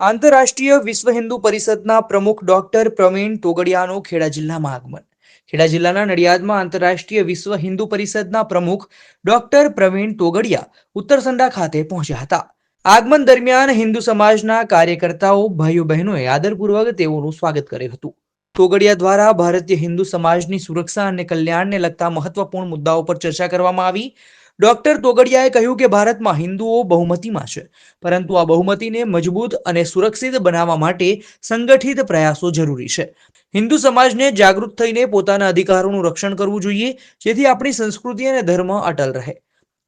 આંતરરાષ્ટ્રીય વિશ્વ હિન્દુ પરિષદના પ્રમુખ ડોક્ટર પ્રવીણ તોગડિયાનું ખેડા જિલ્લામાં આગમન. ખેડા જિલ્લાના નડિયાદમાં આંતરરાષ્ટ્રીય વિશ્વ હિન્દુ પરિષદના પ્રમુખ ડોક્ટર પ્રવીણ તોગડિયા ઉત્તરસંડા ખાતે પહોંચ્યા હતા. આગમન દરમિયાન હિન્દુ સમાજના કાર્યકર્તાઓ ભાઈઓ બહેનોએ આદરપૂર્વક તેઓનું સ્વાગત કર્યું હતું. તોગડિયા દ્વારા ભારતીય હિન્દુ સમાજની સુરક્ષા અને કલ્યાણને લગતા મહત્વપૂર્ણ મુદ્દાઓ પર ચર્ચા કરવામાં આવી. ડોક્ટર તોગડિયાએ કહ્યું કે ભારતમાં હિન્દુઓ બહુમતીમાં છે, પરંતુ આ બહુમતીને મજબૂત અને સુરક્ષિત બનાવવા માટે સંગઠિત પ્રયાસો જરૂરી છે. હિન્દુ સમાજને જાગૃત થઈને પોતાના અધિકારોનું રક્ષણ કરવું જોઈએ, જેથી આપણી સંસ્કૃતિ અને ધર્મ અટલ રહે.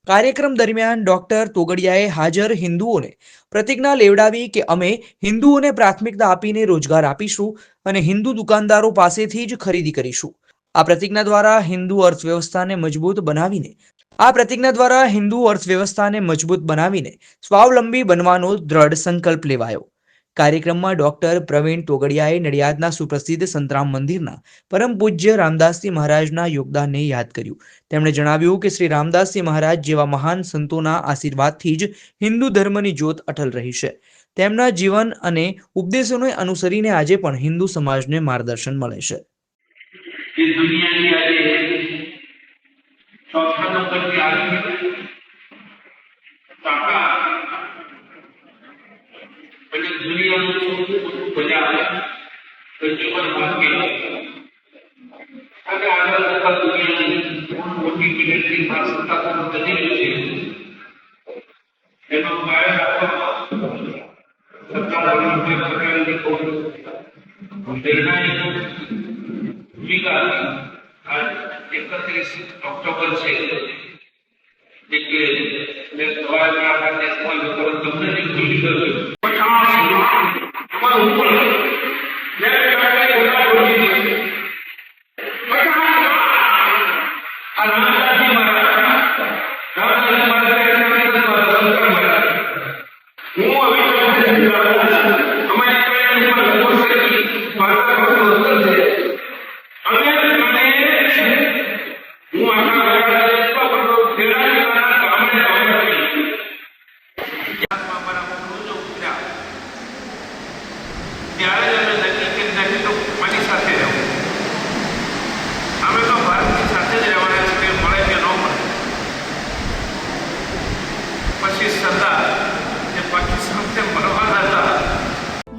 કાર્યક્રમ દરમિયાન ડોક્ટર તોગડિયાએ હાજર હિન્દુઓને પ્રતિજ્ઞા લેવડાવી કે અમે હિન્દુઓને પ્રાથમિકતા આપીને રોજગાર આપીશું અને હિન્દુ દુકાનદારો પાસેથી જ ખરીદી કરીશું. આ પ્રતિજ્ઞા દ્વારા હિન્દુ અર્થવ્યવસ્થાને મજબૂત બનાવીને આ પ્રતિજ્ઞા દ્વારા હિન્દુ અર્થવ્યવસ્થાને મજબૂત બનાવીને સ્વાવલંબી બનવાનો દ્રઢ સંકલ્પ લેવાયો. કાર્યક્રમમાં ડોક્ટર પ્રવીણ તોગડિયાએ નડિયાદના સુપ્રસિદ્ધ સંતરામ મંદિરના પરમ પૂજ્ય રામદાસજી મહારાજના યોગદાનને યાદ કર્યું. તેમણે જણાવ્યું કે શ્રી રામદાસજી મહારાજ જેવા મહાન સંતોના આશીર્વાદથી જ હિન્દુ ધર્મની જ્યોત અટલ રહી છે. તેમના જીવન અને ઉપદેશોને અનુસરીને આજે પણ હિન્દુ સમાજને માર્ગદર્શન મળે છે. ચોથા નંબરની આર્મી ટાટા અને દુનિયાનું સૌથી મોટું બજાર તો જીવન માર્ગે અને આગળ જતા દુનિયાની મોટી મિલિટરી સત્તા તરફ વધી રહી છે એનો કાયમ રાખવામાં સરકારોની કોઈ પ્રકારની કોઈ નિર્ણાયક આ એકત્રીસ ઓક્ટોબર છે એક મેં સવારે આપણા દેશમાં લોકો તમને જે ખુશી કર્યું અમારું ઉપર